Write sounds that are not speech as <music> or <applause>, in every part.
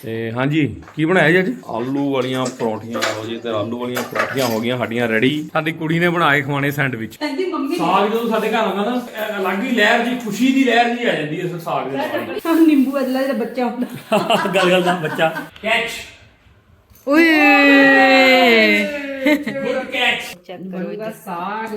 ਤੇ ਹਾਂਜੀ ਕੀ ਬਣਾਇਆ ਜੀ ਅੱਜ? ਆਲੂ ਵਾਲੀਆਂ ਪਰੌਂਠੀਆਂ ਲਓ ਜੀ ਤੇ ਆਲੂ ਵਾਲੀਆਂ ਪਰੌਂਠੀਆਂ ਹੋ ਗਈਆਂ ਸਾਡੀਆਂ ਰੈਡੀ ਸਾਡੀ ਕੁੜੀ ਨੇ ਬਣਾ ਕੇ ਖਵਾਣੇ ਸੈਂਡਵਿਚ। ਕਹਿੰਦੀ ਮੰਮੀ ਸਾਗ ਜਦੋਂ ਸਾਡੇ ਘਰ ਆਉਂਦਾ ਨਾ ਇਹ ਅਲੱਗ ਹੀ ਲਹਿਰ ਜੀ ਖੁਸ਼ੀ ਦੀ ਲਹਿਰ ਜੀ ਆ ਜਾਂਦੀ ਹੈ ਇਸ ਸਾਗ ਦੇ ਨਾਲ ਆਹ ਨਿੰਬੂ ਅਦਲਾ ਜਿਹੜਾ ਬੱਚਾ ਹੁੰਦਾ। <laughs> ਗੱਲ ਗੱਲ ਦਾ ਬੱਚਾ। ਕੈਚ। ਓਏ। Good catch. ਚੈੱਕ ਕਰੋ ਇਹਦਾ ਸਾਗ।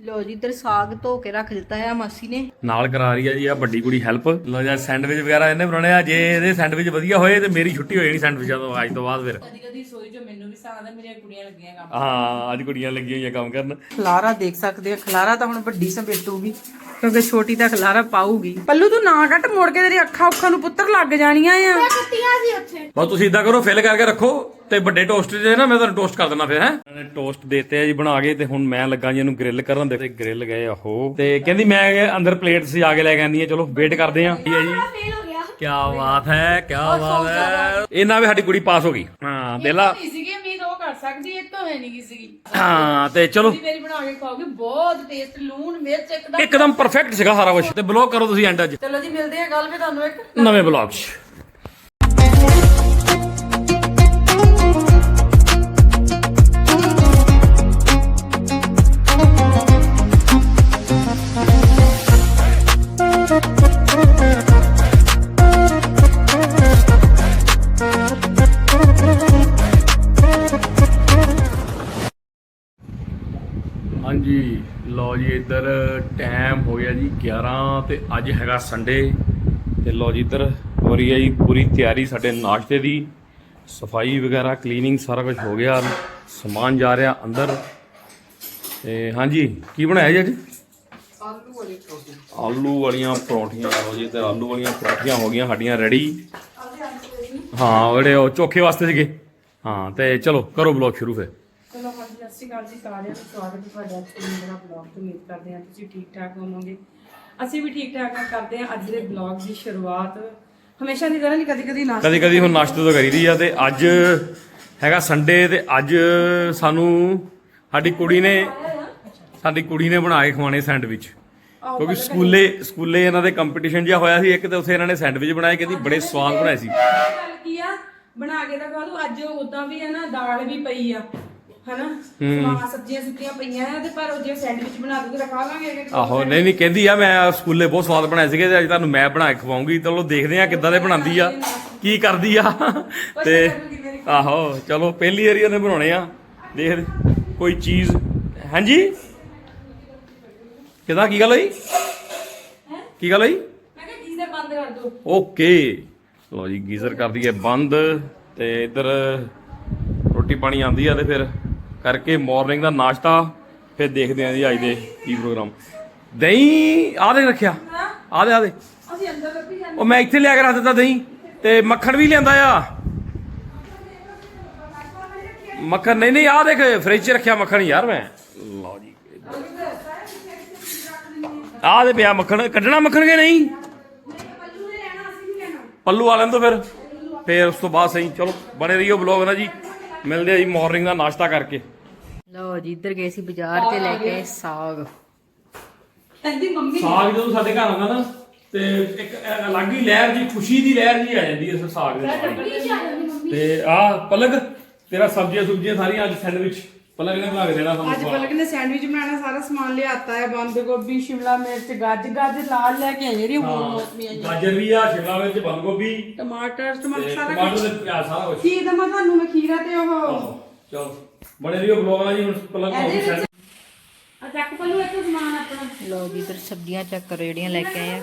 ਲੋ ਜੀ ਇਧਰ ਸਾਗ ਧੋ ਕੇ ਰੱਖ ਦਿੱਤਾ ਹੈ ਮਾਸੀ ਨੇ। ਨਾਲ ਕਰਾ ਰਹੀ ਹੈ ਜੀ ਆ ਵੱਡੀ ਕੁੜੀ ਹੈਲਪ। ਲੋ ਜੀ ਸੈਂਡਵਿਚ ਵਗੈਰਾ ਇਹਨੇ ਬਣਾਉਣੇ ਆ। ਜੇ ਇਹਦੇ ਸੈਂਡਵਿਚ ਵਧੀਆ ਹੋਏ ਤੇ ਮੇਰੀ ਛੁੱਟੀ ਹੋ ਜਾਣੀ ਸੈਂਡਵਿਚਾਂ ਤੋਂ ਅੱਜ ਤੋਂ ਬਾਅਦ ਫਿਰ। ਕਦੀ ਕਦੀ ਸੋਈ ਜੋ ਮੈਨੂੰ ਵੀ ਸਾਗ ਦਾ ਮੇਰੀਆਂ ਕੁੜੀਆਂ ਲੱਗੀਆਂ ਕੰਮ ਹਾਂ ਅੱਜ ਕੁੜੀਆਂ ਲੱਗੀਆਂ ਹੋਈਆਂ ਕੰਮ ਕਰਨ। ਖਲਾਰਾ ਦੇਖ ਸਕਦੇ ਆ ਖਲਾਰਾ ਤਾਂ ਹੁਣ ਵੱਡੀ ਸਮੇਟੂਗੀ ਕਿਉਂਕਿ ਛੋਟੀ ਤਾਂ ਖਲਾਰਾ ਪਾਊਗੀ। ਪੱਲੂ ਤੂੰ ਨਾ ਕੱਟ ਮੋੜ ਕੇ ਤੇਰੀ ਅੱਖਾਂ ਉੱਖਾਂ ਨੂੰ ਪੁੱਤਰ ਲੱਗ ਜਾਣੀਆਂ ਆ। ਬਸ ਤੁਸੀਂ ਇਦਾਂ ਕਰੋ ਫਿਲ ਕਰਕੇ ਰੱਖੋ ਤੇ ਵੱਡੇ ਟੋਸਟ ਜੇ ਨਾ ਮੈਂ ਤੁਹਾਨੂੰ ਟੋਸਟ ਕਰ ਦਿੰਦਾ ਫਿਰ ਹੈ। ਇਹਨੇ ਟੋਸਟ ਦੇਤੇ ਆ ਜੀ ਬਣਾ ਕੇ ਤੇ ਹੁਣ ਮੈਂ ਲੱਗਾ ਜੀ ਇਹਨੂੰ ਗ੍ਰਿਲ ਕਰਨ ਦੇ। ਤੇ ਗ੍ਰਿਲ ਗਏ ਆ ਉਹ ਤੇ ਕਹਿੰਦੀ ਮੈਂ ਅੰਦਰ ਪਲੇਟ ਸਜਾ ਕੇ ਲੈ ਕੇ ਆਂਦੀ ਆ ਚਲੋ ਵੇਟ ਕਰਦੇ ਆ। ਕੀ ਹੈ ਜੀ ਬਾਤ ਹੈ ਕੀ ਬਾਤ ਹੈ। ਇਹਨਾਂ ਵੀ ਸਾਡੀ ਕੁੜੀ ਪਾਸ ਹੋ ਗਈ। ਹਾਂ ਦੇਲਾ। ਨਹੀਂ ਸੀਗੀ ਉਮੀਦ ਉਹ ਕਰ ਸਕਦੀ ਇਹ ਤੋਂ ਹੈ ਨਹੀਂ ਸੀਗੀ। ਹਾਂ ਤੇ ਚਲੋ। ਜੀ ਮੇਰੀ ਬਣਾ ਕੇ ਖਾਓਗੇ ਬਹੁਤ ਟੇਸਟ ਲੂਣ ਮਿਰਚ ਇੱਕਦਮ ਇੱਕਦਮ ਪਰਫੈਕਟ ਸੀਗਾ ਸਾਰਾ ਕੁਝ ਤੇ ਬਲੌਗ ਕਰੋ ਤੁਸੀਂ ਐਂਡ ਅੱਜ। ਚਲੋ ਜੀ ਮਿਲਦੇ ਆ ਕੱਲ ਵੀ ਤੁਹਾਨੂੰ ਇੱਕ ਨਵੇਂ ਬਲੌਗ 'ਚ। ਇੱਧਰ ਟਾਈਮ ਹੋ ਗਿਆ ਜੀ 11 ਤੇ ਅੱਜ ਹੈਗਾ ਸੰਡੇ ਤੇ ਲਓ ਜੀ ਇੱਧਰ ਹੋ ਰਹੀ ਹੈ ਜੀ ਪੂਰੀ ਤਿਆਰੀ ਸਾਡੇ ਨਾਸ਼ਤੇ ਦੀ ਸਫ਼ਾਈ ਵਗੈਰਾ ਕਲੀਨਿੰਗ ਸਾਰਾ ਕੁਝ ਹੋ ਗਿਆ ਸਮਾਨ ਜਾ ਰਿਹਾ ਅੰਦਰ। ਤੇ ਹਾਂਜੀ ਕੀ ਬਣਾਇਆ ਜੀ ਅੱਜ? ਆਲੂ ਵਾਲੀਆਂ ਪਰੌਂਠੀਆਂ ਲਓ ਜੀ ਤੇ ਆਲੂ ਵਾਲੀਆਂ ਪਰੌਂਠੀਆਂ ਹੋ ਗਈਆਂ ਸਾਡੀਆਂ ਰੈਡੀ ਹਾਂ ਉਹੜੇ ਉਹ ਚੋਖੇ ਵਾਸਤੇ ਸੀਗੇ। ਹਾਂ ਤੇ ਚਲੋ ਕਰੋ ਬਲੌਗ ਸ਼ੁਰੂ ਸਤਿ ਸ਼੍ਰੀ ਅਕਾਲ ਜੀ ਸਾਰਿਆਂ ਨੂੰ ਸਵਾਗਤ ਹੈ ਤੁਹਾਡਾ ਅੱਜ ਮੇਰਾ ਬਲੌਗ ਤੋਂ। ਉਮੀਦ ਕਰਦੇ ਹਾਂ ਤੁਸੀਂ ਠੀਕ ਠਾਕ ਹੋਵੋਗੇ। ਅਸੀਂ ਵੀ ਠੀਕ ਠਾਕ ਕਰਦੇ ਹਾਂ ਅੱਜ ਦੇ ਬਲੌਗ ਦੀ ਸ਼ੁਰੂਆਤ। ਹਮੇਸ਼ਾ ਦੀ ਤਰ੍ਹਾਂ ਨਹੀਂ ਕਦੀ ਕਦੀ ਨਾ ਕਦੀ ਕਦੀ ਹੁਣ ਨਾਸ਼ਤੇ ਤੋਂ ਕਰੀਦੀ ਆ ਤੇ ਅੱਜ ਹੈਗਾ ਸੰਡੇ ਤੇ ਅੱਜ ਸਾਨੂੰ ਸਾਡੀ ਕੁੜੀ ਨੇ ਸਾਡੀ ਕੁੜੀ ਨੇ ਬਣਾ ਕੇ ਖਵਾਣੇ ਸੈਂਡਵਿਚ। ਕਿਉਂਕਿ ਸਕੂਲੇ ਸਕੂਲੇ ਇਹਨਾਂ ਦੇ ਕੰਪੀਟੀਸ਼ਨ ਜਿਹਾ ਹੋਇਆ ਸੀ ਇੱਕ ਤੇ ਉੱਥੇ ਇਹਨਾਂ ਨੇ ਸੈਂਡਵਿਚ ਬਣਾਏ ਕਹਿੰਦੀ ਬੜੇ ਸਵਾਦ ਬਣਾਏ ਸੀ। ਬਣਾ ਕੇ ਤਾਂ ਖਾ ਲਓ ਅੱਜ ਉਦਾਂ ਵੀ ਹੈ ਨਾ ਦਾਲ ਵੀ ਪਈ ਆ। ਹਨਾ? ਸਮਾਨ ਸਬਜ਼ੀਆਂ ਸੁੱਕੀਆਂ ਪਈਆਂ ਆ ਤੇ ਪਰ ਉਹ ਜੇ ਸੈਂਡਵਿਚ ਬਣਾ ਦੂਗੇ ਤਾਂ ਖਾ ਲਾਂਗੇ ਅਗਰ ਆਹੋ ਨਹੀਂ ਨਹੀਂ ਕਹਿੰਦੀ ਆ ਮੈਂ ਸਕੂਲੇ ਬਹੁਤ ਸਵਾਦ ਬਣਾਏ ਸੀਗੇ ਤੇ ਅੱਜ ਤੁਹਾਨੂੰ ਮੈਂ ਬਣਾ ਕੇ ਖਵਾਉਂਗੀ। ਚਲੋ ਦੇਖਦੇ ਆ ਕਿੱਦਾਂ ਦੇ ਬਣਾਉਂਦੀ ਆ ਕੀ ਕਰਦੀ ਆ। ਤੇ ਆਹੋ ਚਲੋ ਪਹਿਲੀ ਵਾਰੀ ਉਹਨੇ ਬਣਾਉਣੇ ਆ। ਦੇਖ ਕੋਈ ਚੀਜ਼ ਹਾਂਜੀ? ਕਿਦਾਂ ਕੀ ਗੱਲ ਹੋਈ? ਕੀ ਗੱਲ ਹੋਈ? ਮੈਂ ਕਿਹਾ ਗੀਜ਼ਰ ਬੰਦ ਕਰ ਦੋ ਓਕੇ। ਲੋ ਜੀ ਗੀਜ਼ਰ ਕਰ ਦਈਏ ਬੰਦ ਤੇ ਇੱਧਰ ਰੋਟੀ ਪਾਣੀ ਆਂਦੀ ਆ ਤੇ ਫਿਰ ਕਰਕੇ ਮਾਰਨਿੰਗ ਦਾ ਨਾਸ਼ਤਾ ਫਿਰ ਦੇਖਦੇ ਆਂ ਜੀ ਅੱਜ ਦੇ ਕੀ ਪ੍ਰੋਗਰਾਮ। ਦਹੀਂ ਆਹ ਦੇ ਰੱਖਿਆ। ਆਹ ਦੇ ਆਹ ਦੇ। ਅਸੀਂ ਅੰਦਰ ਰੱਖੀ ਜਾਂਦੇ। ਉਹ ਮੈਂ ਇੱਥੇ ਲਿਆ ਕੇ ਰੱਖ ਦਿੱਤਾ ਦਹੀਂ ਤੇ ਮੱਖਣ ਵੀ ਲਿਆਂਦਾ ਆ। ਮੱਖਣ ਨਹੀਂ ਨਹੀਂ ਆਹ ਦੇਖ ਫ੍ਰਿਜ 'ਚ ਰੱਖਿਆ ਮੱਖਣ ਯਾਰ ਮੈਂ। ਲਓ ਜੀ। ਆਹ ਦੇ ਪਿਆ ਮੱਖਣ। ਕੱਢਣਾ ਮੱਖਣ ਕੇ ਨਹੀਂ? ਪੱਲੂ ਵਾਲਿਆਂ ਤੋਂ ਫਿਰ। ਫਿਰ ਉਸ ਤੋਂ ਬਾਅਦ ਸਹੀ। ਚਲੋ ਬਣੇ ਰਹੀਓ ਬਲੌਗ ਨਾ ਜੀ। ਮਿਲਦੇ ਆ ਜੀ ਮਾਰਨਿੰਗ ਦਾ ਨਾਸ਼ਤਾ ਕਰਕੇ। ਲਓ ਜੀ ਇੱਧਰ ਗਏ ਸੀ ਬਾਜ਼ਾਰ ਤੇ ਲੈ ਕੇ ਆਏ ਸਾਗ। ਕਹਿੰਦੀ ਮੰਮੀ ਸਾਗ ਜਦੋਂ ਸਾਡੇ ਘਰ ਆਉਂਦਾ ਨਾ ਤੇ ਇੱਕ ਅਲੱਗ ਹੀ ਲਹਿਰ ਜੀ ਖੁਸ਼ੀ ਦੀ ਲਹਿਰ ਜੀ ਆ ਜਾਂਦੀ ਹੈ ਇਸ ਸਾਗ ਦੇ ਨਾਲ ਤੇ ਆਹ ਪਲਕ ਤੇਰਾ ਸਬਜ਼ੀਆਂ ਸੁਬਜ਼ੀਆਂ ਸਾਰੀਆਂ ਅੱਜ ਸੈਂਡਵਿਚ। ਪਲਕ ਨੇ ਬਣਾ ਕੇ ਦੇਣਾ ਅੱਜ ਸਾਨੂੰ ਪਲਕ ਨੇ ਸੈਂਡਵਿਚ ਬਣਾਉਣਾ ਸਾਰਾ ਸਮਾਨ ਲਿਆਤਾ ਹੈ ਬੰਦ ਗੋਭੀ ਸ਼ਿਮਲਾ ਮਿਰਚ ਗੱਜ ਗੱਜ ਲਾਲ ਲੈ ਕੇ ਆਏ ਜਿਹੜੀ ਹੋਰ ਮੌਸਮੀ ਆਈ ਗਾਜਰ ਵੀ ਆ ਸ਼ਿਮਲਾ ਮਿਰਚ ਬੰਦ ਗੋਭੀ। ਟਮਾਟਰ ਟਮਾਟਰ ਤੇ ਸਾਰਾ ਟਮਾਟਰ ਤੇ ਪਿਆਜ਼ ਸਾਰਾ ਕੁਝ ਕੀ ਦਮਾ ਤੁਹਾਨੂੰ ਮੈਂ ਖੀਰਾ ਤੇ ਉਹ ਚਲੋ। ਬਣੇ ਰਹੀਓ ਬਲੌਗ ਨਾਲ ਜੀ ਹੁਣ ਨੂੰ ਸੈਂਡ ਆ ਚੱਕ ਪੱਲੂ ਇੱਥੇ ਸਮਾਨ ਆਪਣਾ। ਲਓ ਜੀ ਇਧਰ ਸਬਜ਼ੀਆਂ ਚੈੱਕ ਕਰੋ ਜਿਹੜੀਆਂ ਲੈ ਕੇ ਆਏ ਆ।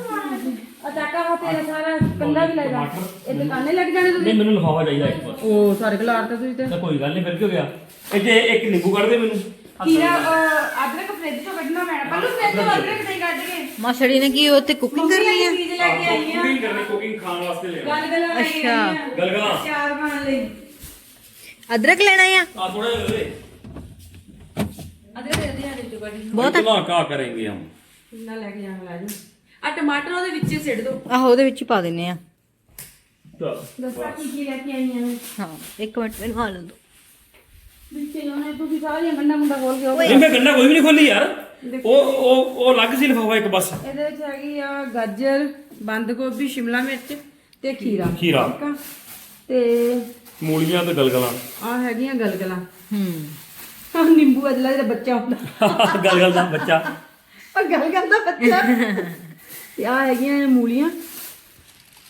ਆ ਚੱਕਾ ਵਾ ਤੇਰਾ ਸਾਰਾ ਕੰਦਾ ਵੀ ਲੈ ਜਾ। ਇਹ ਦੁਕਾਨੇ ਲੱਗ ਜਾਣੇ ਤੁਸੀਂ? ਨਹੀਂ ਮੈਨੂੰ ਲਿਫਾਫਾ ਚਾਹੀਦਾ ਇੱਕ ਬਸ ਉਹ ਸਾਰੇ ਖਲਾਰ ਤੇ ਤੁਸੀਂ ਤੇ। ਤਾਂ ਕੋਈ ਗੱਲ ਨਹੀਂ ਫਿਰ ਕੀ ਹੋ ਗਿਆ? ਇਹ ਜੇ ਇੱਕ ਨਿੰਬੂ ਕੱਢ ਦੇ ਮੈਨੂੰ। ਖੀਰਾ ਅਹ, ਅਦਰਕ ਫ੍ਰਿਜ ਤੋਂ ਕੱਢਣਾ ਪੈਣਾ ਪੱਲੂ ਫ੍ਰਿਜ ਤੋਂ ਅਦਰਕ ਨਹੀਂ ਕੱਢ ਕੇ। ਮਾਸੜੀ ਨੇ ਕੀ ਉੱਤੇ ਕੁਕਿੰਗ ਕਰਨੀ ਆ? ਚੀਜ਼ ਲੈ ਕੇ ਆਈ ਆ। ਕੁਕਿੰਗ ਕਰਨੀ ਕੁਕਿੰਗ ਖਾਣ ਵਾਸਤੇ ਲੈਣਾ ਗੱਲ ਗੱਲ ਲੈ ਆ। ਗਲਗਲਾ। ਚਾਰ ਬਣ ਲਈ। ਅਦਰਕ ਲੈਣਾ ਆ? ਆ ਥੋੜਾ ਜਿਹਾ ਦੇ ਦੇ। अदरक दे दे आलू ਬਹੁਤ ਆ। इतना का करेंगे हम ना लेके जाऊं लाजू आ टमाटर ਉਹਦੇ ਵਿੱਚ ਹੀ ਸਿੱਟ ਦੋ। ਆਹੋ ਉਹਦੇ ਵਿੱਚ ਹੀ ਪਾ ਦਿੰਨੇ ਆ। तो ਦੱਸਾਂ ਕੀ ਕੀ ਲੈ ਕੇ ਆਈ ਹਾਂ ਇੱਕ ਮਿੰਟ ਮੈਨੂੰ ਆ ਲੈਣ ਵਿੱਚ ਉਹਨੇ ਗਾਜਰ ਬੰਦ ਗੋਭੀ ਸ਼ਿਮਲਾ ਮਿਰਚ ਤੇ ਖੀਰਾ। ਖੀਰਾ। ਮੂਲੀਆਂ ਤੇ ਗਲਗਲਾਂ। ਆ ਹੈਗੀਆਂ ਗਲਗਲਾਂ। ਹੂੰ। ਆ ਨਿੰਬੂ ਅਜਲਾ ਜਿਹੜਾ ਬੱਚਾ ਹੁੰਦਾ। ਗਲਗਲ ਦਾ ਬੱਚਾ। ਆ ਗਲਗਲ ਦਾ ਬੱਚਾ। ਤੇ ਆ ਹੈਗੀਆਂ ਮੂਲੀਆਂ।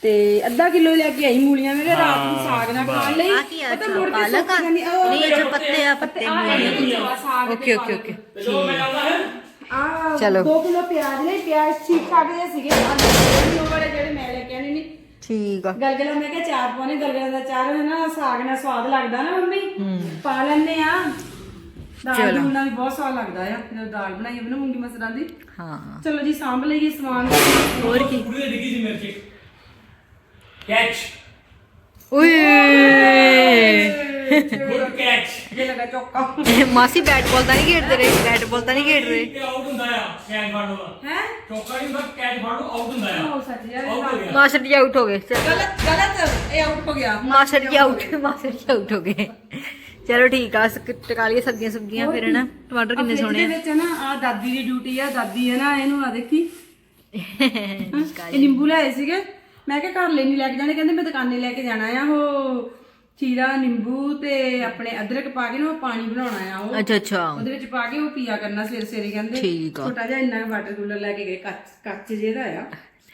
ਤੇ ਅੱਧਾ ਕਿਲੋ ਲੈ ਕੇ ਆਈ ਮੂਲੀਆਂ ਮੇਰੇ ਰਾਤ ਨੂੰ ਸਾਗ ਨਾਲ ਖਾਣ ਲਈ। ਆ ਕੀ ਆ ਪਤਾ ਮੁੜ ਕੇ ਆ? ਸੁੱਕ ਜਾਂਦੀ। ਉਹ ਨਹੀਂ ਇਹ ਜੋ ਪੱਤੇ ਆ ਪੱਤੇ ਆ ਨੇ ਸਾਗ ਓਕੇ ਓਕੇ ਓਕੇ। ਆ ਚਲੋ। 2 ਕਿਲੋ ਪਿਆਜ਼ ਨੇ ਪਿਆਜ਼ ਠੀਕ ਠਾਕ ਜਿਹੇ ਸੀਗੇ। ਆਲੂ ਉਹ ਵਾਲੇ ਜਿਹੜੇ ਮੈਂ ਲੈ ਠੀਕ ਆ। ਗਲਗਲਾ ਮੈਂ ਕਿਹਾ ਚਾਰ ਪਾਉਣੇ ਗਲਗਲਾ ਦਾ ਚਾਰ ਹੈ ਨਾ ਸਾਗ ਨਾਲ ਸਵਾਦ ਲੱਗਦਾ ਨਾ ਮੰਮੀ। ਪਾ ਲੈਣੇ ਆ। ਦਾਲ ਦੂਲ ਨਾਲ ਵੀ ਬਹੁਤ ਸਵਾਦ ਲੱਗਦਾ ਆ। ਜਦੋਂ ਦਾਲ ਬਣਾਈ ਬਣਾ ਮੂੰਗੀ ਮਸਰਾਂ ਦੀ। ਹਾਂ। ਚਲੋ ਜੀ ਸਾਂਭ ਲਈਏ ਸਮਾਨ। ਹੋਰ ਕੀ? ਪੂਰੀ ਡਿੱਗੀ ਸੀ ਮੇਰੇ ਚ ਕੈਚ। ਓਏ। Good catch. ਜੇ ਲਗਾ ਚੌਕਾ? <laughs> ਮਾਸੀ ਬੈਟ ਬਾਲ ਤਾਂ ਨਹੀਂ ਖੇਡਦੇ ਰਹੇ ਬੈਟ ਬਾਲ ਤਾਂ ਨਹੀਂ ਖੇਡ ਰਹੇ। ਆਊਟ ਹੁੰਦਾ ਆ ਕੈਚ ਫੜ ਲਓ ਹੈ? ਚੌਕਾ ਨਹੀਂ ਹੁੰਦਾ ਕੈਚ ਫੜ ਲਓ ਆਊਟ ਹੁੰਦਾ ਆ। ਹੋ ਸੱਚ ਯਾਰ ਆਊਟ ਹੋ ਗਿਆ। ਮਾਸਟਰ ਜੀ ਆਊਟ ਹੋ ਗਏ ਚਲ। ਗਲਤ ਗਲਤ ਇਹ ਆਊਟ ਹੋ ਗਿਆ। ਮਾਸਟਰ ਜੀ ਆਊਟ ਮਾਸਟਰ ਜੀ ਆਊਟ ਹੋ ਗਏ। ਚਲੋ ਠੀਕ ਆ ਸ- ਟਕਾ ਲਈਏ ਸਬਜ਼ੀਆਂ ਸਬਜ਼ੀਆਂ ਫਿਰ ਨਾ ਟਮਾਟਰ ਕਿੰਨੇ ਸੋਹਣੇ ਇਹਦੇ ਵਿੱਚ ਨਾ ਆ ਦਾਦੀ ਦੀ ਡਿਊਟੀ ਆ ਦਾਦੀ ਹੈ ਨਾ ਇਹਨੂੰ ਆ ਦੇਖੀ। <laughs> ਇਹ ਨਿੰਬੂ ਲਿਆਏ ਸੀਗੇ। ਮੈਂ ਕਿਹਾ ਘਰ ਲੈ ਨਹੀਂ ਲੈ ਕੇ ਜਾਣੇ ਕਹਿੰਦੇ ਮੈਂ ਦੁਕਾਨੇ ਲੈ ਕੇ ਜਾਣਾ ਆ ਉਹ ਚੀਰਾ ਨਿੰਬੂ ਤੇ ਆਪਣੇ ਅਦਰਕ ਪਾ ਕੇ ਨਾ ਉਹ ਪਾਣੀ ਬਣਾਉਣਾ ਆ ਉਹ। ਅੱਛਾ ਅੱਛਾ। ਉਹਦੇ ਵਿੱਚ ਪਾ ਕੇ ਉਹ ਪੀਆ ਕਰਨਾ ਸਵੇਰੇ ਸਵੇਰੇ ਕਹਿੰਦੇ। ਠੀਕ ਆ। ਛੋਟਾ ਜਿਹਾ ਇੰਨਾ ਵਾਟਰ ਕੂਲਰ ਲੈ ਕੇ ਗਏ ਕੱਚ ਕੱਚ ਜਿਹਦਾ ਆ।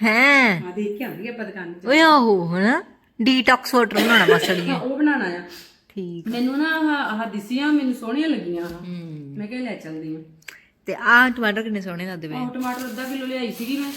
ਹੈ? ਆ ਦੇਖ ਕੇ ਆਉਂਦੀ ਆਪਾਂ ਦੁਕਾਨ 'ਚ ਓਏ ਆਹੋ ਹਨਾ? ਡੀਟੌਕਸ ਵਾਟਰ ਬਣਾਉਣਾ ਜੀ ਹਾਂ, ਉਹ ਬਣਾਉਣਾ ਆ। ਠੀਕ ਮੈਨੂੰ ਨਾ ਆਹ ਆਹ ਦਿਸੀਆਂ ਮੈਨੂੰ ਸੋਹਣੀਆਂ ਲੱਗੀਆਂ ਆਹ। ਮੈਂ ਕਿਹਾ ਲੈ ਚੱਲਦੀ ਆ ਤੇ ਆ ਟਮਾਟਰ ਕਿੰਨੇ ਸੋਹਣੇ ਲੱਗਦੇ ਵੇ ਆਹ ਟਮਾਟਰ ਅੱਧਾ ਕਿਲੋ ਲਿਆਈ ਸੀਗੀ ਮੈਂ।